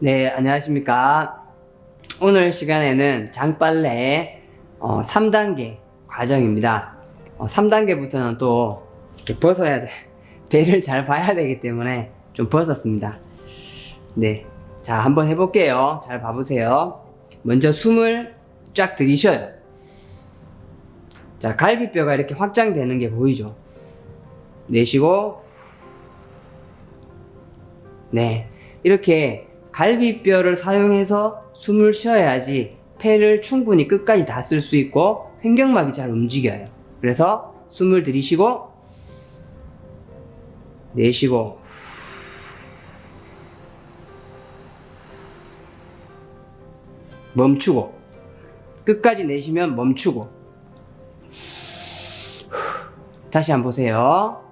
네, 안녕하십니까. 오늘 시간에는 장빨래 어, 3단계 과정입니다. 어, 3단계부터는 또 이렇게 벗어야 돼. 배를 잘 봐야 되기 때문에 좀 벗었습니다. 네. 자, 한번 해볼게요. 잘 봐보세요. 먼저 숨을 쫙 들이셔요. 자, 갈비뼈가 이렇게 확장되는 게 보이죠? 내쉬고, 네. 이렇게 갈비뼈를 사용해서 숨을 쉬어야지 폐를 충분히 끝까지 다 쓸 수 있고 횡격막이 잘 움직여요. 그래서 숨을 들이쉬고 내쉬고 멈추고 끝까지 내쉬면 멈추고 다시 한번 보세요.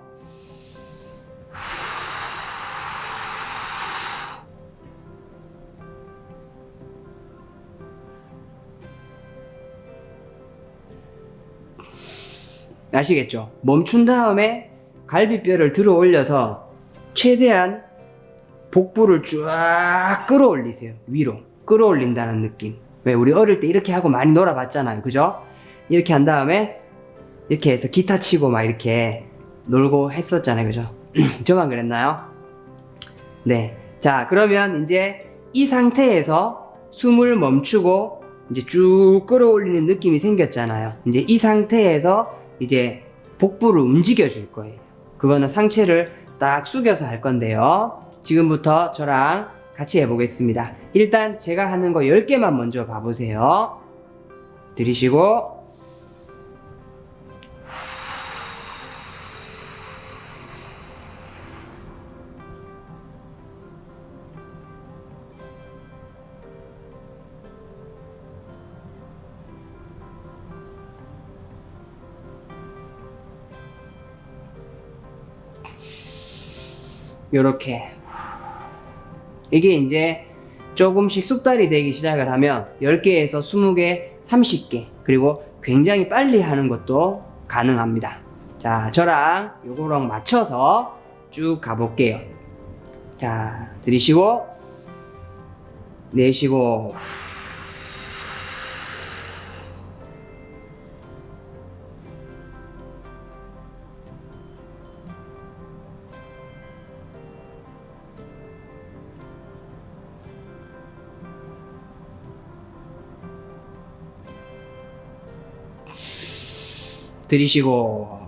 아시겠죠? 멈춘 다음에 갈비뼈를 들어 올려서 최대한 복부를 쫙 끌어올리세요. 위로. 끌어올린다는 느낌. 왜 우리 어릴 때 이렇게 하고 많이 놀아봤잖아요. 그죠? 이렇게 한 다음에 이렇게 해서 기타 치고 막 이렇게 놀고 했었잖아요. 그죠? 저만 그랬나요? 네. 자, 그러면 이제 이 상태에서 숨을 멈추고 이제 쭉 끌어올리는 느낌이 생겼잖아요. 이제 이 상태에서 이제 복부를 움직여 줄 거예요. 그거는 상체를 딱 숙여서 할 건데요. 지금부터 저랑 같이 해보겠습니다. 일단 제가 하는 거 10개만 먼저 봐보세요. 들이쉬고, 요렇게. 이게 이제 조금씩 숙달이 되기 시작을 하면 10개에서 20개, 30개, 그리고 굉장히 빨리 하는 것도 가능합니다. 자, 저랑 요거랑 맞춰서 쭉 가볼게요. 자, 들이쉬고, 내쉬고, 들이쉬고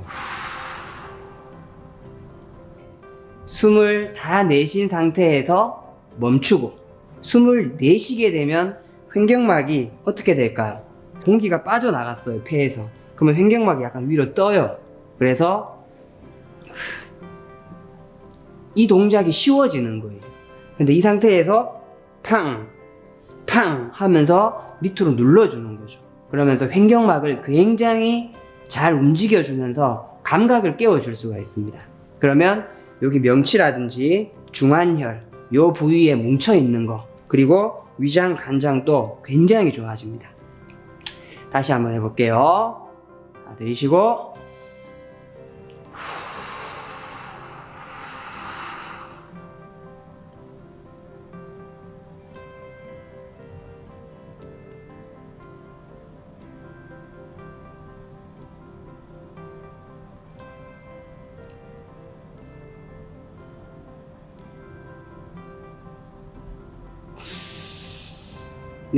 숨을 다 내쉰 상태에서 멈추고 숨을 내쉬게 되면 횡격막이 어떻게 될까요? 공기가 빠져나갔어요 폐에서 그러면 횡격막이 약간 위로 떠요 그래서 이 동작이 쉬워지는 거예요 근데 이 상태에서 팡! 팡! 하면서 밑으로 눌러주는 거죠 그러면서 횡격막을 굉장히 잘 움직여주면서 감각을 깨워줄 수가 있습니다. 그러면 여기 명치라든지 중안혈, 요 부위에 뭉쳐 있는 거, 그리고 위장, 간장도 굉장히 좋아집니다. 다시 한번 해볼게요. 자, 들이쉬고,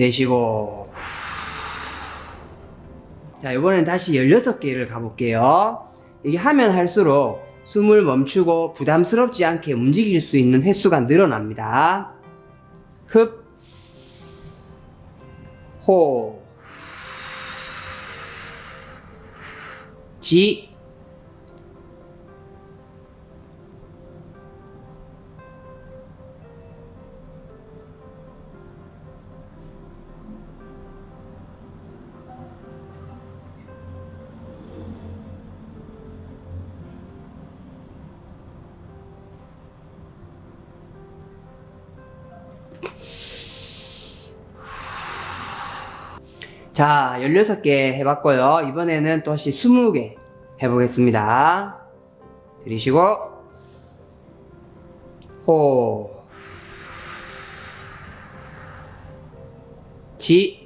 내쉬고. 자, 이번엔 다시 16개를 가볼게요. 이게 하면 할수록 숨을 멈추고 부담스럽지 않게 움직일 수 있는 횟수가 늘어납니다. 흡, 호, 지, 자, 16개 해봤고요. 이번에는 또 다시 20개 해보겠습니다. 들이쉬고, 호, 지,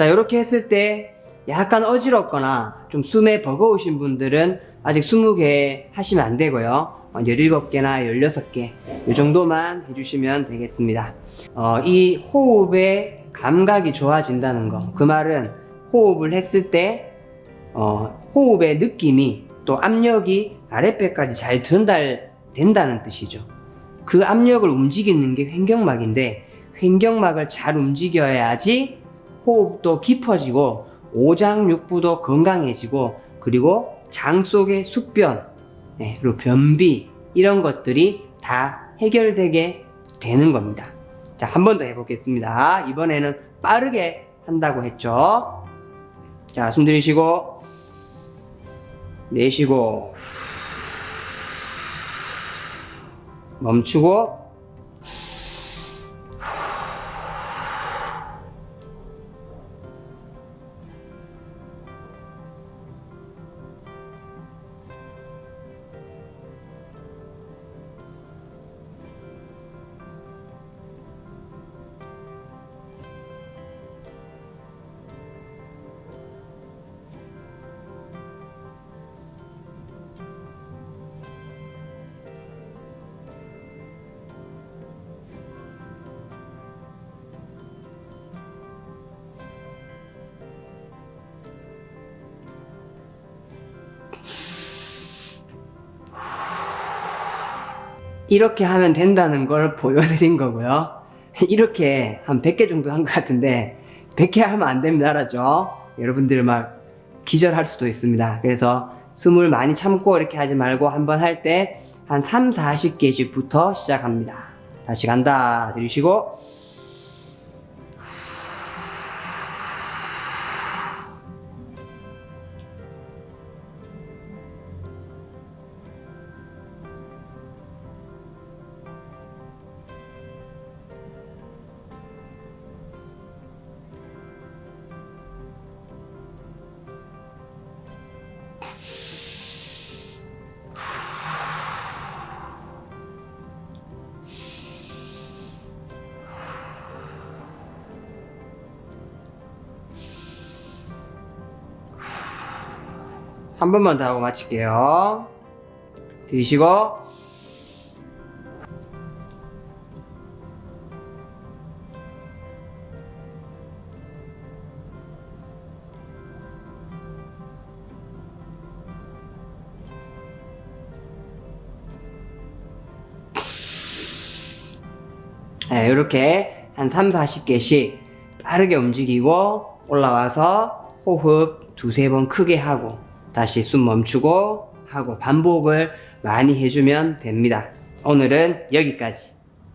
자, 이렇게 했을 때 약간 어지럽거나 좀 숨에 버거우신 분들은 아직 20개 하시면 안 되고요. 어, 17개나 16개 이 정도만 해주시면 되겠습니다. 어, 이 호흡의 감각이 좋아진다는 거. 그 말은 호흡을 했을 때 어, 호흡의 느낌이 또 압력이 아랫배까지 잘 전달된다는 뜻이죠. 그 압력을 움직이는 게 횡격막인데 횡격막을 잘 움직여야지 호흡도 깊어지고 오장육부도 건강해지고 그리고 장 속의 숙변 예, 그리고 변비 이런 것들이 다 해결되게 되는 겁니다. 자, 한 번 더 해보겠습니다. 이번에는 빠르게 한다고 했죠. 자, 숨 들이쉬고 내쉬고 멈추고 이렇게 하면 된다는 걸 보여드린 거고요. 이렇게 한 100개 정도 한 것 같은데 100개 하면 안 됩니다. 알았죠? 여러분들 막 기절할 수도 있습니다. 그래서 숨을 많이 참고 이렇게 하지 말고 한번 할 때 한 3, 40개씩부터 시작합니다. 다시 간다. 들이쉬고 한 번만 더 하고 마칠게요. 들이쉬고 네, 이렇게 한 3, 40개씩 빠르게 움직이고 올라와서 호흡 두세 번 크게 하고 다시 숨 멈추고 하고 반복을 많이 해주면 됩니다. 오늘은 여기까지.